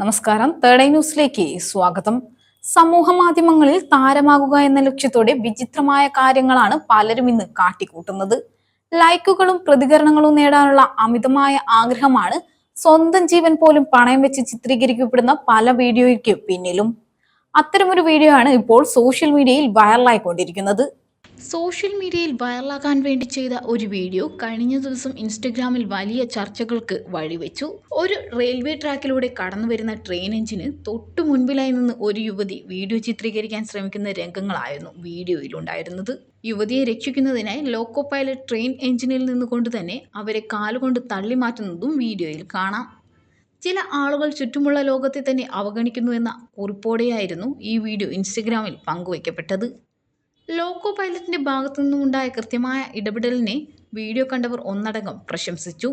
നമസ്കാരം. Third eye ന്യൂസിലേക്ക് സ്വാഗതം. സമൂഹ മാധ്യമങ്ങളിൽ താരമാകുക എന്ന ലക്ഷ്യത്തോടെ വിചിത്രമായ കാര്യങ്ങളാണ് പലരും ഇന്ന് കാട്ടിക്കൂട്ടുന്നത്. ലൈക്കുകളും പ്രതികരണങ്ങളും നേടാനുള്ള അമിതമായ ആഗ്രഹമാണ് സ്വന്തം ജീവൻ പോലും പണയം വെച്ച് ചിത്രീകരിക്കപ്പെടുന്ന പല വീഡിയോയ്ക്ക് പിന്നിലും. അത്തരമൊരു വീഡിയോ ആണ് ഇപ്പോൾ സോഷ്യൽ മീഡിയയിൽ വൈറലായിക്കൊണ്ടിരിക്കുന്നത്. സോഷ്യൽ മീഡിയയിൽ വൈറലാകാൻ വേണ്ടി ചെയ്ത ഒരു വീഡിയോ കഴിഞ്ഞ ദിവസം ഇൻസ്റ്റഗ്രാമിൽ വലിയ ചർച്ചകൾക്ക് വഴിവെച്ചു. ഒരു റെയിൽവേ ട്രാക്കിലൂടെ കടന്നു വരുന്ന ട്രെയിൻ എഞ്ചിന് തൊട്ടു മുൻപിലായി നിന്ന് ഒരു യുവതി വീഡിയോ ചിത്രീകരിക്കാൻ ശ്രമിക്കുന്ന രംഗങ്ങളായിരുന്നു വീഡിയോയിൽ ഉണ്ടായിരുന്നത് യുവതിയെ രക്ഷിക്കുന്നതിനായി ലോക്കോ പൈലറ്റ് ട്രെയിൻ എഞ്ചിനിൽ നിന്നുകൊണ്ട് തന്നെ അവരെ കാലുകൊണ്ട് തള്ളി മാറ്റുന്നതും വീഡിയോയിൽ കാണാം. ചില ആളുകൾ ചുറ്റുമുള്ള ലോകത്തെ തന്നെ അവഗണിക്കുന്നു എന്ന കുറിപ്പോടെയായിരുന്നു ഈ വീഡിയോ ഇൻസ്റ്റഗ്രാമിൽ പങ്കുവയ്ക്കപ്പെട്ടത് ലോക്കോ പൈലറ്റിന്റെ ഭാഗത്തു നിന്നുമുണ്ടായ കൃത്യമായ ഇടപെടലിനെ വീഡിയോ കണ്ടവർ ഒന്നടങ്കം പ്രശംസിച്ചു.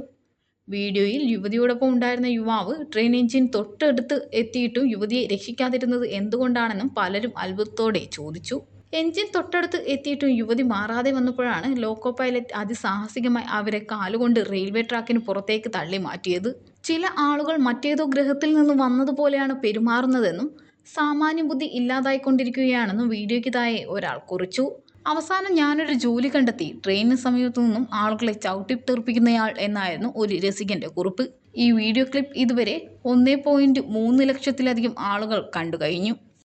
വീഡിയോയിൽ യുവതിയോടൊപ്പം ഉണ്ടായിരുന്ന യുവാവ് ട്രെയിൻ എഞ്ചിൻ തൊട്ടടുത്ത് എത്തിയിട്ടും യുവതിയെ രക്ഷിക്കാതിരുന്നത് എന്തുകൊണ്ടാണെന്നും പലരും അത്ഭുതത്തോടെ ചോദിച്ചു. എഞ്ചിൻ തൊട്ടടുത്ത് എത്തിയിട്ടും യുവതി മാറാതെ വന്നപ്പോഴാണ് ലോക്കോ പൈലറ്റ് അതിസാഹസികമായി അവരെ കാലുകൊണ്ട് റെയിൽവേ ട്രാക്കിന് പുറത്തേക്ക് തള്ളി മാറ്റിയത് ചില ആളുകൾ മറ്റേതോ ഗ്രഹത്തിൽ നിന്ന് വന്നതുപോലെയാണ് പെരുമാറുന്നതെന്നും സാമാന്യ ബുദ്ധി ഇല്ലാതായിക്കൊണ്ടിരിക്കുകയാണെന്നും വീഡിയോയ്ക്ക് താഴെ ഒരാൾ കുറിച്ചു. അവസാനം ഞാനൊരു ജോലി കണ്ടെത്തി. ട്രെയിനിന് സമീപത്തു നിന്നും ആളുകളെ ചവിട്ടി തെറിപ്പിക്കുന്നയാൾ എന്നായിരുന്നു ഒരു രസികന്റെ കുറിപ്പ്. ഈ വീഡിയോ ക്ലിപ്പ് ഇതുവരെ ഒന്നേ പോയിന്റ് മൂന്ന് ലക്ഷത്തിലധികം ആളുകൾ കണ്ടു കഴിഞ്ഞു.